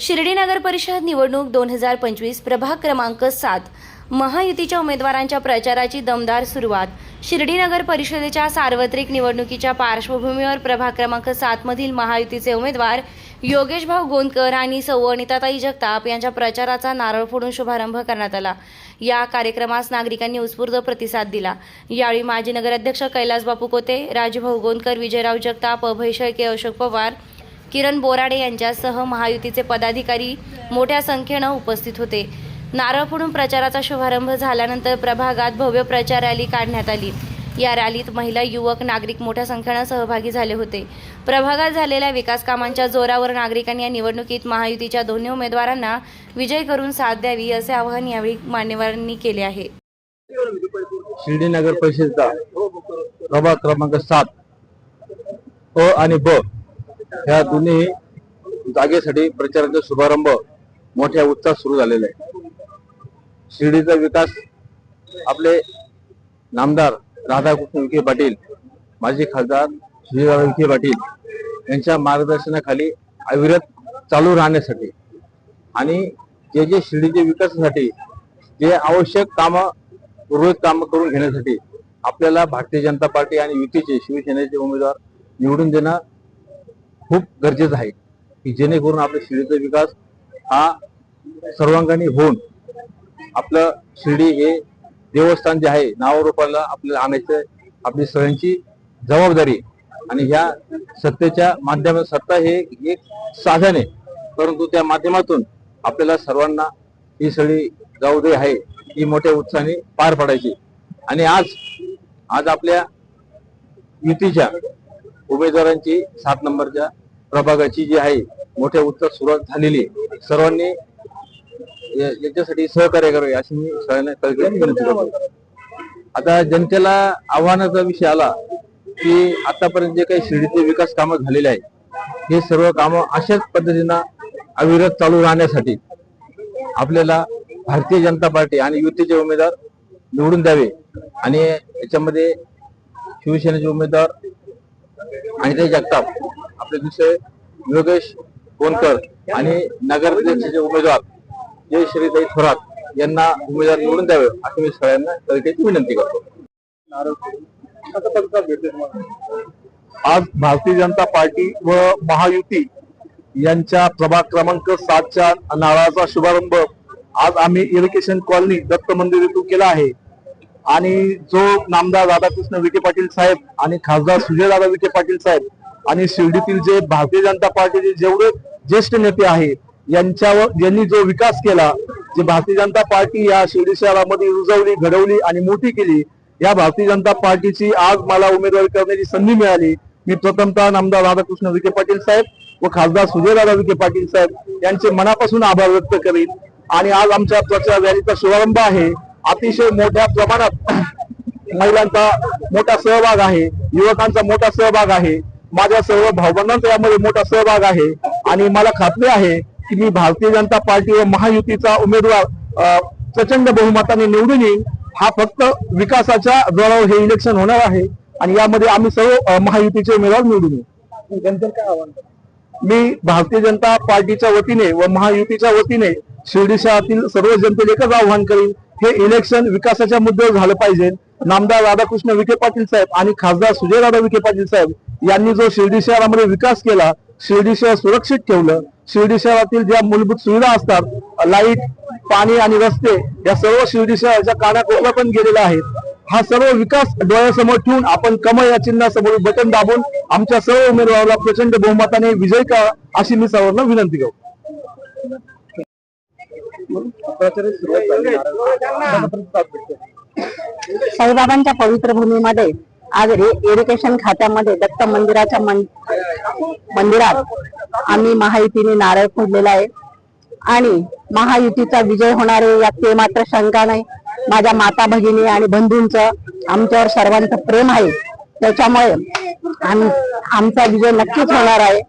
शिर्डी नगर परिषद निवडणूक दोन हजार पंचवीस प्रभाग क्रमांक सात. महायुतीच्या उमेदवारांच्या प्रचाराची दमदार सुरुवात. शिर्डी नगर परिषदेच्या सार्वत्रिक निवडणुकीच्या पार्श्वभूमीवर प्रभाग क्रमांक सात मधील महायुतीचे उमेदवार योगेश भाऊ गोंदकर आणि सौ जगताप यांच्या प्रचाराचा नारळ फोडून शुभारंभ करण्यात आला. या कार्यक्रमास नागरिकांनी उत्स्फूर्त प्रतिसाद दिला. यावेळी माजी नगराध्यक्ष कैलासबापू कोते राजभाऊ गोंदकर विजयराव जगताप अभय शेळके अशोक पवार किरण बोराडे यांच्यासह महायुतीचे पदाधिकारी मोठ्या संख्येनं उपस्थित होते. नारळ फोडून प्रचाराचा शुभारंभ झाल्यानंतर प्रभागात भव्य प्रचार रॅली काढण्यात आली. या रॅलीत महिला युवक नागरिक मोठ्या संख्येनं सहभागी झाले होते. प्रभागात झालेल्या विकास कामांच्या जोरावर नागरिकांनी या निवडणुकीत महायुतीच्या दोन्ही उमेदवारांना विजय करून साथ द्यावी असे आवाहन यावेळी मान्यवरांनी केले आहे. शिर्डी नगर परिषदेचा प्रभाग क्रमांक सात. अ आणि ब. ह्या दोन्ही जागेसाठी प्रचाराचा शुभारंभ मोठ्या उत्साहात सुरू झालेला आहे. शिर्डीचा विकास आपले नामदार राधाकृष्ण विखे पाटील माजी खासदार श्रीराम विखे पाटील यांच्या मार्गदर्शनाखाली अविरत चालू राहण्यासाठी आणि जे जे शिर्डीच्या विकासासाठी जे आवश्यक कामं उर्वरित कामं करून घेण्यासाठी आपल्याला भारतीय जनता पार्टी आणि युतीचे शिवसेनेचे उमेदवार निवडून देणं खूप गरजेचं आहे की जेणेकरून आपल्या शिर्डीचा विकास हा सर्वांगानी होऊन आपलं शिर्डी हे देवस्थान जे आहे नावारूपाला आपल्याला आणायचं आपली सगळ्यांची जबाबदारी आणि ह्या सत्तेच्या माध्यमात सत्ता हे एक साधन आहे. परंतु त्या माध्यमातून आपल्याला सर्वांना ही सगळी जबाबदारी आहे ही मोठ्या उत्साहाने पार पाडायची. आणि आज आज आपल्या युतीच्या उमेदवारांची सात नंबरच्या प्रभागाची जी आहे मोठ्या उत्साहात सुरुवात झालेली आहे. सर्वांनी याच्यासाठी सहकार्य करावे अशी मी सगळ्यांना कळकळीने विनंती करतो. आता जनतेला आव्हानाचा विषय आला की आतापर्यंत जे काही शिर्डीचे विकास कामं झालेले आहेत हे सर्व कामं अशाच पद्धतीनं अविरत चालू राहण्यासाठी आपल्याला भारतीय जनता पार्टी आणि युतीचे उमेदवार निवडून द्यावे आणि याच्यामध्ये शिवसेनेचे उमेदवार आणि ते जगताप आपले दुसरे योगेश कोणकर आणि नगराध्यक्षाचे उमेदवार जय श्रीताई थोरात यांना उमेदवार निवडून द्यावे अशी मी सगळ्यांना कळकळीची विनंती करतो. आज भारतीय जनता पार्टी व महायुती यांच्या प्रभाग क्रमांक सातच्या नारळाचा शुभारंभ आज आम्ही इरिगेशन कॉलनी दत्त मंदिर येथून केला आहे. आणि जो नामदार राधाकृष्ण विखे पाटील साहेब आणि खासदार सुजय दादा विखे पाटील साहेब आणि शिर्डीतील जे भारतीय जनता पार्टीचे जेवढे ज्येष्ठ नेते आहे यांच्यावर यांनी जो विकास केला जे भारतीय जनता पार्टी या शिर्डी शहरामध्ये रुजवली घडवली आणि मोठी केली या भारतीय जनता पार्टीची आज मला उमेदवारी करण्याची संधी मिळाली. मी प्रथमतः आमदार राधाकृष्ण विखे पाटील साहेब व खासदार सुजयदादा विखे पाटील साहेब यांचे मनापासून आभार व्यक्त करीन. आणि आज आमच्या प्रचार रॅलीचा शुभारंभ आहे. अतिशय मोठ्या प्रमाणात महिलांचा मोठा सहभाग आहे युवकांचा मोठा सहभाग आहे. माझ्या सर्व भावबंधांचा यामध्ये मोठा सहभाग आहे. आणि मला खात्री आहे की मी भारतीय जनता पार्टी व महायुतीचा उमेदवार प्रचंड बहुमताने निवडून येईन. हा फक्त विकासाच्या जोरावर हे इलेक्शन होणार आहे. आणि यामध्ये आम्ही सर्व महायुतीचे उमेदवार निवडून येऊ. मी भारतीय जनता पार्टीच्या वतीने व महायुतीच्या वतीने शिर्डी शहरातील सर्व जनतेला एकच आव्हान करीन. हे इलेक्शन विकासाच्या मुद्द्यावर झालं पाहिजे. नामदार राधाकृष्ण विखे पाटील साहेब आणि खासदार सुजयदादा विखे पाटील साहेब यांनी जो शिर्डी शहरामध्ये विकास केला शिर्डी शहर सुरक्षित ठेवलं शिर्डी शहरातील ज्या मूलभूत सुविधा असतात लाइट पाणी आणि रस्ते या सर्व शिर्डी शहराच्या कानाकोपऱ्या पण गेलेल्या आहेत. हा सर्व विकास डोळ्यासमोर ठेवून आपण कमळ या चिन्हासमोर बटन दाबून आमच्या सर्व उमेदवाराला प्रचंड बहुमताने विजय करा अशी मी सर्वांना विनंती करतो. साईबाबांच्या पवित्र भूमीमध्ये आज इरिगेशन खात्यामध्ये दत्त मंदिराच्या मन- मंदिरात आम्ही महायुतीने नारळ फोडलेला आहे. आणि महायुतीचा विजय होणार आहे यात ते मात्र शंका नाही. माझ्या माता भगिनी आणि बंधूंचं आमच्यावर सर्वांचं प्रेम आहे. त्याच्यामुळे आम- आमचा विजय नक्कीच होणार आहे.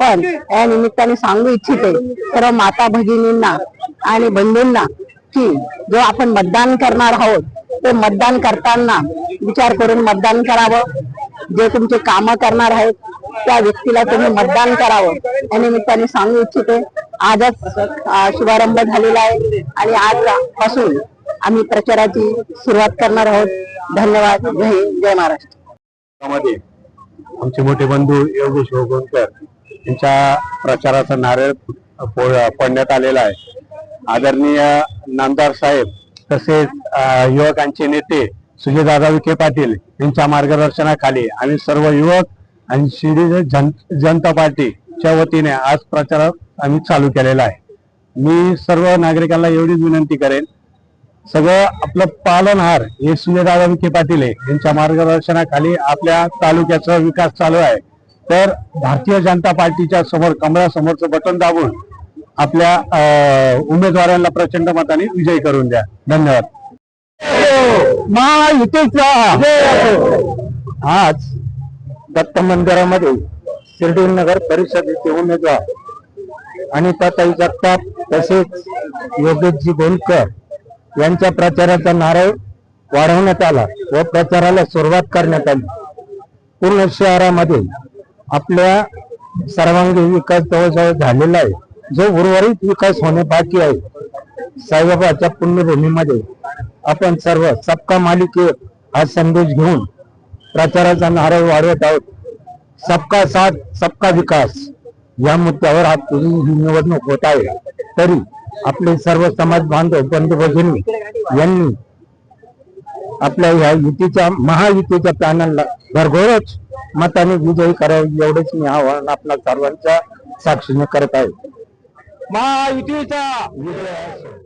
पण या निमित्ताने सांगू इच्छिते सर्व माता भगिनींना आणि बंधूंना की जो आपण मतदान करणार आहोत ते मतदान करताना विचार करून मतदान करावं. जे तुमचे काम करणार आहेत त्या व्यक्तीला तुम्ही मतदान करावं. या निमित्ताने सांगू इच्छिते आजच शुभारंभ झालेला आहे आणि आजपासून आम्ही प्रचाराची सुरुवात करणार आहोत. धन्यवाद. जय जय महाराष्ट्र. मध्ये आमचे मोठे बंधू योगेश होगोणकर यांच्या प्रचाराचा नारळ फो- फोडण्यात आलेला आहे. आदरणीय नामदार साहेब तसेच युवकांचे नेते सुजयदादा विखे पाटील यांच्या मार्गदर्शनाखाली आम्ही सर्व युवक आणि शिर्डी जन जनता पार्टीच्या वतीने आज प्रचार आम्ही चालू केलेला आहे. मी सर्व नागरिकांना एवढीच विनंती करेन सगळं आपलं पालनहार हे सुजयदादा विखे पाटील आहे यांच्या मार्गदर्शनाखाली आपल्या तालुक्याचा विकास चालू आहे. तर भारतीय जनता पार्टीच्या समोर कमळासमोरचं बटन दाबून आपल्या अं, उमेदवारांना प्रचंड मताने विजयी करून द्या. धन्यवाद. आज दत्त मंदिरामध्ये शिर्डी नगर परिषदेचे उमेदवार आणि ताई जगताप तसेच योगेशजी गोलकर यांच्या प्रचाराचा नारळ वाढवण्यात आला व प्रचाराला सुरुवात करण्यात आली. पूर्ण शहरामध्ये आपल्या सर्वांगीण विकास जवळजवळ झालेला आहे. जो उर्वरित विकास होणे बाकी आहे साईबाबाच्या पुण्यभूमीमध्ये आपण सर्व सबका मालिक हा संदेश घेऊन प्रचाराचा नारळ वाढवत आहोत. सबका साथ सबका विकास या मुद्द्यावर हा ही निवडणूक होत आहे. तरी आपले सर्व समाज बांधव बंधू भगिनी यांनी आपल्या ह्या युतीच्या महायुतीच्या पॅनलला भरघोरच मताने विजयी करावी एवढेच मी आवाहन आपल्या सर्वांच्या साक्षीने करत आहे. महायुतीचा विजय असो.